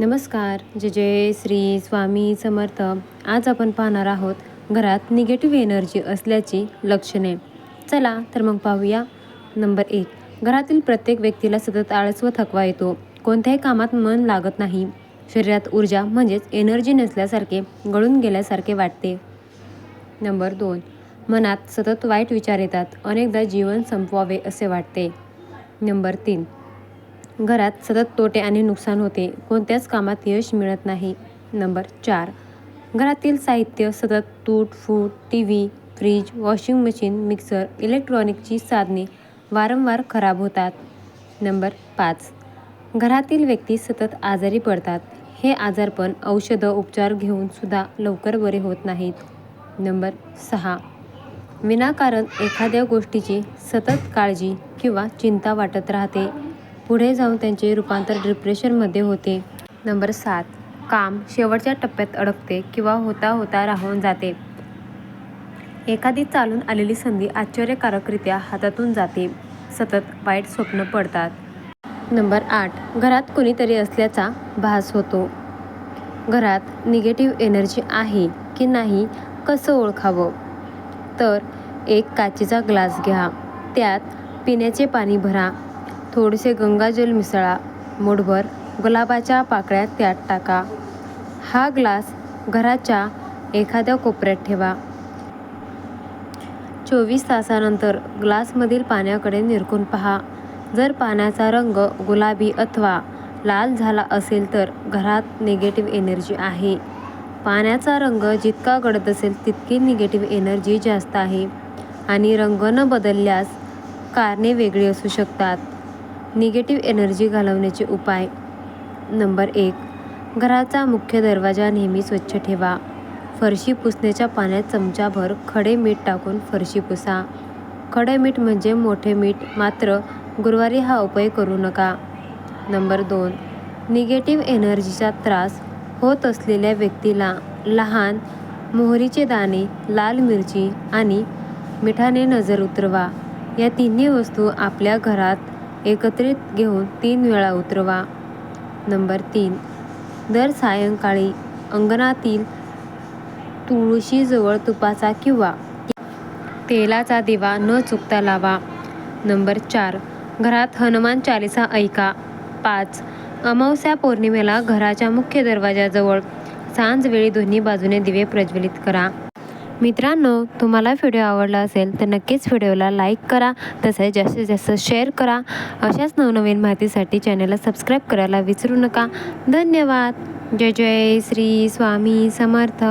नमस्कार जय जय श्री स्वामी समर्थ. आज आपण पाहणार आहोत घरात निगेटिव्ह एनर्जी असल्याची लक्षणे. चला तर मग पाहूया. नंबर एक घरातील प्रत्येक व्यक्तीला सतत आळस व थकवा येतो. कोणत्याही कामात मन लागत नाही. शरीरात ऊर्जा म्हणजेच एनर्जी नसल्यासारखे गळून गेल्यासारखे वाटते. नंबर दोन मनात सतत वाईट विचार येतात. अनेकदा जीवन संपवावे असे वाटते. नंबर तीन घरात सतत तोटे आणि नुकसान होते. कोणत्याच कामात यश मिळत नाही. नंबर चार. घरातील साहित्य सतत तूट फूट T V fridge washing machine mixer इलेक्ट्रॉनिकची साधने वारंवार खराब होतात. नंबर पाच. घरातील व्यक्ती सतत आजारी पडतात. हे आजारपण औषधं उपचार घेऊन सुद्धा लवकर बरे होत नाहीत. नंबर सहा. विनाकारण एखाद्या गोष्टीची सतत काळजी किंवा चिंता वाटत राहते. पुढे जाऊन त्यांचे रूपांतर डिप्रेशनमध्ये होते. नंबर सात काम शेवटच्या टप्प्यात अडकते किंवा होता होता राहून जाते. एखादी चालून आलेली संधी आश्चर्यकारकरित्या हातातून जाते. सतत वाईट स्वप्न पडतात. नंबर आठ घरात कोणीतरी असल्याचा भास होतो. घरात निगेटिव्ह एनर्जी आहे की नाही कसं ओळखावं? तर एक काचेचा ग्लास घ्या. त्यात पिण्याचे पाणी भरा. थोडेसे गंगाजल मिसळा. मुठभर गुलाबाच्या पाकळ्या त्यात टाका. हा ग्लास घराच्या एखाद्या कोपऱ्यात ठेवा. चोवीस तासानंतर ग्लासमधील पाण्याकडे निरखून पहा. जर पाण्याचा रंग गुलाबी अथवा लाल झाला असेल तर घरात निगेटिव्ह एनर्जी आहे. पाण्याचा रंग जितका गडद असेल तितकी निगेटिव्ह एनर्जी जास्त आहे. आणि रंग न बदलल्यास कारणे वेगळी असू शकतात. निगेटिव्ह एनर्जी घालवण्याचे उपाय. नंबर एक घराचा मुख्य दरवाजा नेहमी स्वच्छ ठेवा. फरशी पुसण्याच्या पाण्यात चमचाभर खडे मीठ टाकून फरशी पुसा. खडे मीठ म्हणजे मोठे मीठ मात्र गुरुवारी हा उपाय करू नका. नंबर दोन निगेटिव्ह एनर्जीचा त्रास होत असलेल्या व्यक्तीला लहान मोहरीचे दाणे लाल मिरची आणि मिठाने नजर उतरवा. या तिन्ही वस्तू आपल्या घरात एकत्रित घेऊन तीन वेळा उतरवा. नंबर तीन. दर सायंकाळी अंगणातील तुळशीजवळ तुपाचा किंवा तेलाचा दिवा न चुकता लावा. नंबर चार. घरात हनुमान चालिसा ऐका. पाच. अमावस्या पौर्णिमेला घराच्या मुख्य दरवाजाजवळ सांजवेळी दोन्ही बाजूने दिवे प्रज्वलित करा. मित्रांनो तुम्हाला व्हिडिओ आवडला असेल तर नक्कीच व्हिडिओला लाईक करा तसेच जास्तीत जास्त शेअर करा. अशाच नवनवीन माहितीसाठी चॅनलला सबस्क्राईब करायला विसरू नका. धन्यवाद. जय जय श्री स्वामी समर्थ.